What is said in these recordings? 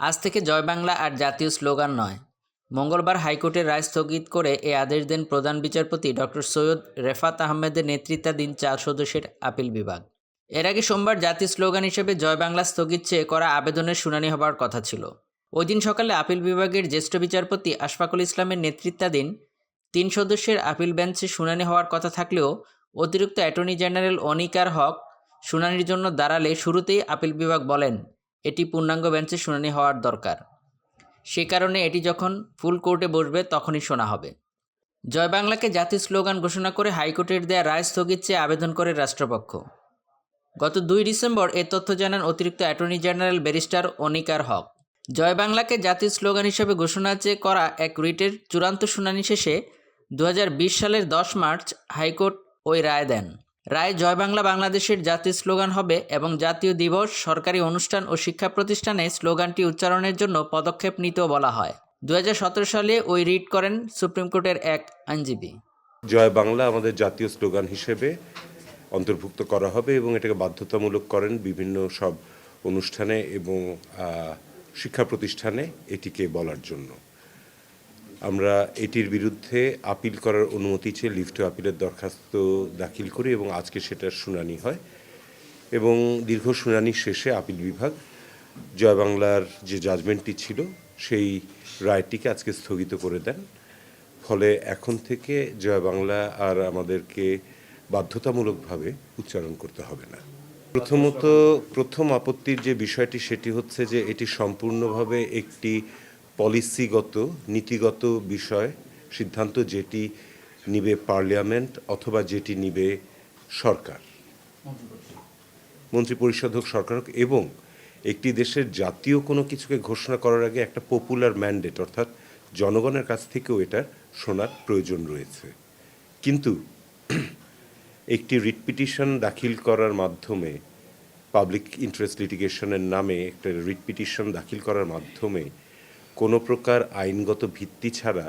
আজ থেকে জয় বাংলা আর জাতীয় স্লোগান নয়। মঙ্গলবার হাইকোর্টের রায় স্থগিত করে এ আদেশ দেন প্রধান বিচারপতি ডক্টর সৈয়দ রেফাত আহমেদের নেতৃত্বাধীন চার সদস্যের আপিল বিভাগ। এর আগে সোমবার জাতীয় স্লোগান হিসেবে জয় বাংলা স্থগিত চেয়ে করা আবেদনের শুনানি হবার কথা ছিল। ওই দিন সকালে আপিল বিভাগের জ্যেষ্ঠ বিচারপতি আশফাকুল ইসলামের নেতৃত্বাধীন তিন সদস্যের আপিল বেঞ্চে শুনানি হওয়ার কথা থাকলেও অতিরিক্ত অ্যাটর্নি জেনারেল অনিকার হক শুনানির জন্য দাঁড়ালে শুরুতেই আপিল বিভাগ বলেন এটি পূর্ণাঙ্গ বেঞ্চে শুনানি হওয়ার দরকার। সে কারণে এটি যখন ফুল কোর্টে বসবে, তখনই শোনা হবে। জয় বাংলাকে জাতীয় স্লোগান ঘোষণা করে হাইকোর্টের দেয়া রায় স্থগিত চেয়ে আবেদন করে রাষ্ট্রপক্ষ। গত দুই ডিসেম্বর এ তথ্য জানান অতিরিক্ত attorney general barrister Anikar Haque. জয় বাংলাকে জাতীয় স্লোগান হিসেবে ঘোষণা চেয়ে করা এক রিটের চূড়ান্ত শুনানি শেষে দু হাজার বিশ সালের দশ মার্চ হাইকোর্ট ওই রায় দেন। রায় জয় বাংলা বাংলাদেশের জাতীয় স্লোগান হবে এবং জাতীয় দিবস, সরকারি অনুষ্ঠান ও শিক্ষা প্রতিষ্ঠানে স্লোগানটি উচ্চারণের জন্য পদক্ষেপ নিতেও বলা হয়। দু হাজার সতেরো সালে ওই রিট করেন সুপ্রিম কোর্টের এক আইনজীবী। জয় বাংলা আমাদের জাতীয় স্লোগান হিসেবে অন্তর্ভুক্ত করা হবে এবং এটাকে বাধ্যতামূলক করেন বিভিন্ন সব অনুষ্ঠানে এবং শিক্ষা প্রতিষ্ঠানে এটিকে বলার জন্য। আমরা এটির বিরুদ্ধে আপিল করার অনুমতি চেয়ে লিফট আপিলের দরখাস্ত দাখিল করি এবং আজকে সেটার শুনানি হয় এবং দীর্ঘ শুনানি শেষে আপিল বিভাগ জয় বাংলার যে জাজমেন্টটি ছিল, সেই রায়টিকে আজকে স্থগিত করে দেন। ফলে এখন থেকে জয় বাংলা আর আমাদেরকে বাধ্যতামূলকভাবে উচ্চারণ করতে হবে না। প্রথমত প্রথম আপত্তির যে বিষয়টি, সেটি হচ্ছে যে এটি সম্পূর্ণভাবে একটি পলিসিগত, নীতিগত বিষয়, সিদ্ধান্ত যেটি নিবে পার্লামেন্ট অথবা যেটি নিবে সরকার। মন্ত্রী মন্ত্রিপরিষদ হোক, সরকার হোক, এবং একটি দেশের জাতীয় কোনো কিছুকে ঘোষণা করার আগে একটা পপুলার ম্যান্ডেট অর্থাৎ জনগণের কাছ থেকেও এটার শোনার প্রয়োজন রয়েছে। কিন্তু একটি রিট পিটিশন দাখিল করার মাধ্যমে পাবলিক ইন্টারেস্ট লিটিগেশনের নামে একটা রিট পিটিশন দাখিল করার মাধ্যমে কোনো প্রকার আইনগত ভিত্তি ছাড়া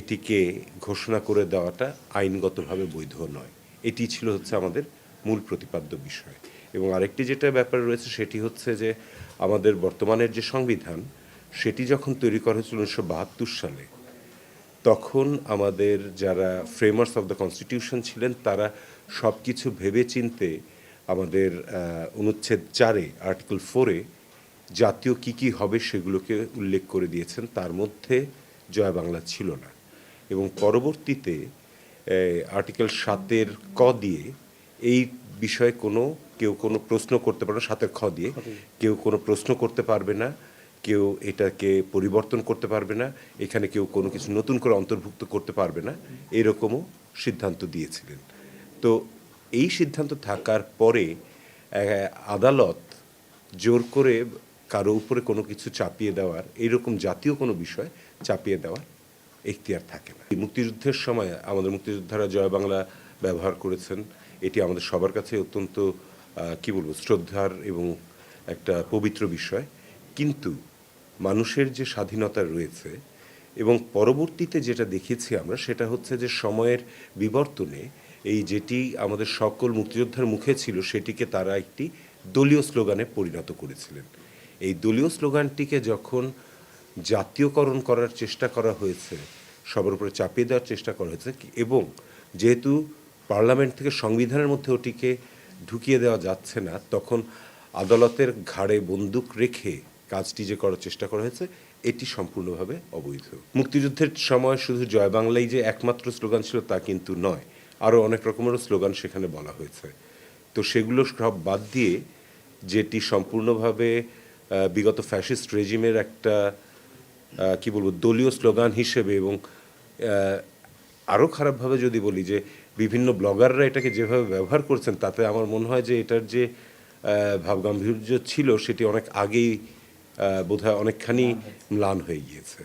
এটিকে ঘোষণা করে দেওয়াটা আইনগতভাবে বৈধ নয়। এটি ছিল হচ্ছে আমাদের মূল প্রতিপাদ্য বিষয়। এবং আরেকটি যেটা ব্যাপার রয়েছে সেটি হচ্ছে যে, আমাদের বর্তমানের যে সংবিধান, সেটি যখন তৈরি করা হয়েছিল উনিশশো বাহাত্তর সালে, তখন আমাদের যারা ফ্রেমার্স অফ দ্য কনস্টিটিউশন ছিলেন, তারা সব কিছু ভেবে চিনতে আমাদের অনুচ্ছেদ চারে আর্টিকেল ফোরে জাতীয় কি কি হবে সেগুলোকে উল্লেখ করে দিয়েছেন তার মধ্যে জয় বাংলা ছিল না। এবং পরবর্তীতে আর্টিকেল সাতের ক দিয়ে এই বিষয়ে কোনো কেউ কোনো প্রশ্ন করতে পারবে না সাতের খ দিয়ে। কেউ কোনো প্রশ্ন করতে পারবে না কেউ এটাকে পরিবর্তন করতে পারবে না এখানে কেউ কোনো কিছু নতুন করে অন্তর্ভুক্ত করতে পারবে না এরকমও সিদ্ধান্ত দিয়েছিলেন। তো এই সিদ্ধান্ত থাকার পরে আদালত জোর করে কারও উপরে কোনো কিছু চাপিয়ে দেওয়ার, এইরকম জাতীয় কোনো বিষয় চাপিয়ে দেওয়ার এখতিয়ার থাকে না। মুক্তিযুদ্ধের সময় আমাদের মুক্তিযোদ্ধারা জয় বাংলা ব্যবহার করেছেন। এটি আমাদের সবার কাছে অত্যন্ত কি বলব, শ্রদ্ধার এবং একটা পবিত্র বিষয়। কিন্তু মানুষের যে স্বাধীনতা রয়েছে এবং পরবর্তীতে যেটা দেখেছি আমরা, সেটা হচ্ছে যে সময়ের বিবর্তনে এই যেটি আমাদের সকল মুক্তিযোদ্ধার মুখে ছিল, সেটিকে তারা একটি দলীয় স্লোগানে পরিণত করেছিলেন। এই দলীয় স্লোগানটিকে যখন জাতীয়করণ করার চেষ্টা করা হয়েছে, সবার উপরে চাপিয়ে দেওয়ার চেষ্টা করা হয়েছে এবং যেহেতু পার্লামেন্ট থেকে সংবিধানের মধ্যে ওটিকে ঢুকিয়ে দেওয়া যাচ্ছে না, তখন আদালতের ঘাড়ে বন্দুক রেখে কাজটি যে করার চেষ্টা করা হয়েছে, এটি সম্পূর্ণভাবে অবৈধ। মুক্তিযুদ্ধের সময় শুধু জয় বাংলাই যে একমাত্র স্লোগান ছিল তা কিন্তু নয় আরও অনেক রকমেরও স্লোগান সেখানে বলা হয়েছে। তো সেগুলো সব বাদ দিয়ে যেটি সম্পূর্ণভাবে বিগত ফ্যাসিস্ট রেজিমের একটা কি বলব, দলীয় স্লোগান হিসেবে এবং আরও খারাপভাবে যদি বলি যে বিভিন্ন ব্লগাররা এটাকে যেভাবে ব্যবহার করছেন, তাতে আমার মনে হয় যে এটার যে ভাবগাম্ভীর্য ছিল সেটি অনেক আগেই বোধহয় অনেকখানি ম্লান হয়ে গিয়েছে।